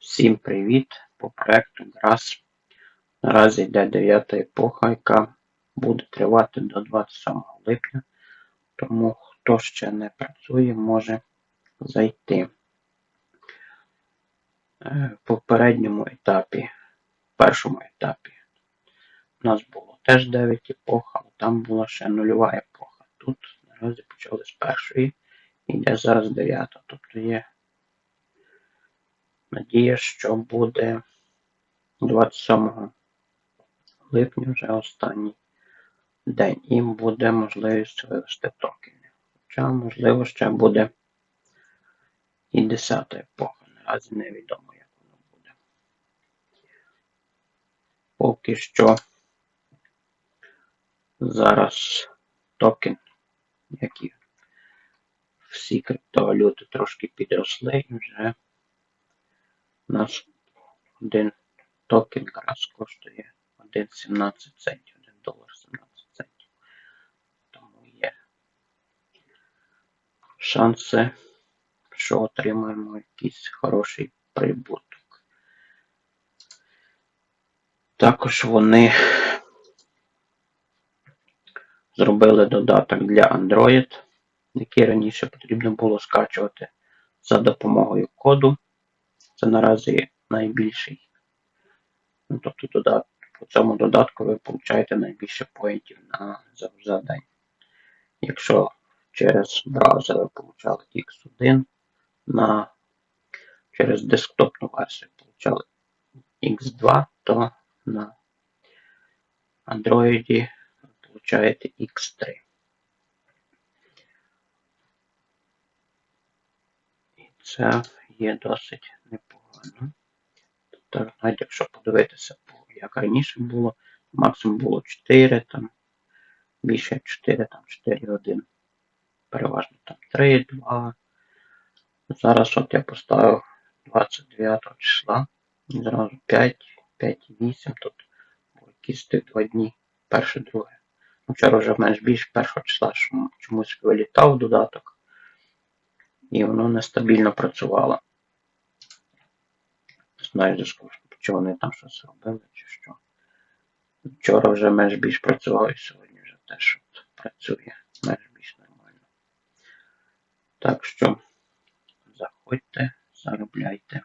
Всім привіт! По проекту GRAS. Наразі йде 9 епоха, яка буде тривати до 27 липня. Тому хто ще не працює, може зайти. Е, В попередньому етапі, першому етапі, у нас було теж 9 епох, але там була ще нульова епоха. Тут наразі почали з першої, йде зараз 9. Тобто є Надія, що буде 27 липня вже останній день і буде можливість вивести токени. Хоча, можливо, ще буде і 10 епоха. Наразі невідомо, як воно буде. Поки що зараз токен, як і всі криптовалюти трошки підросли вже у нас один токен якраз коштує 1,17 центів, 1 долар 17 центів. Тому є шанси, що отримаємо якийсь хороший прибуток. Також вони зробили додаток для Android, який раніше потрібно було скачувати за допомогою коду. Це наразі найбільший. Ну, тобто додат, по цьому додатку ви получаєте найбільше поінтів на за, за день. Якщо через браузер ви получали X1, на, через десктопну версію получали X2, то на Android ви получаєте X3. І це є досить непогано. Тобто, навіть якщо подивитися, як раніше було, максимум було 4, там більше як 4, там 4,1. Переважно там 3, 2. Зараз от я поставив 29 числа. І зразу 5, 5, 8. Тут якісь тих два дні. Перше, друге. Ну, Вчора вже менш більш першого числа чомусь вилітав додаток. І воно нестабільно працювало. Зв'язку, чи вони там щось робили, чи що. Вчора вже менш працював, і сьогодні вже теж от працює менш нормально. Так що заходьте, заробляйте.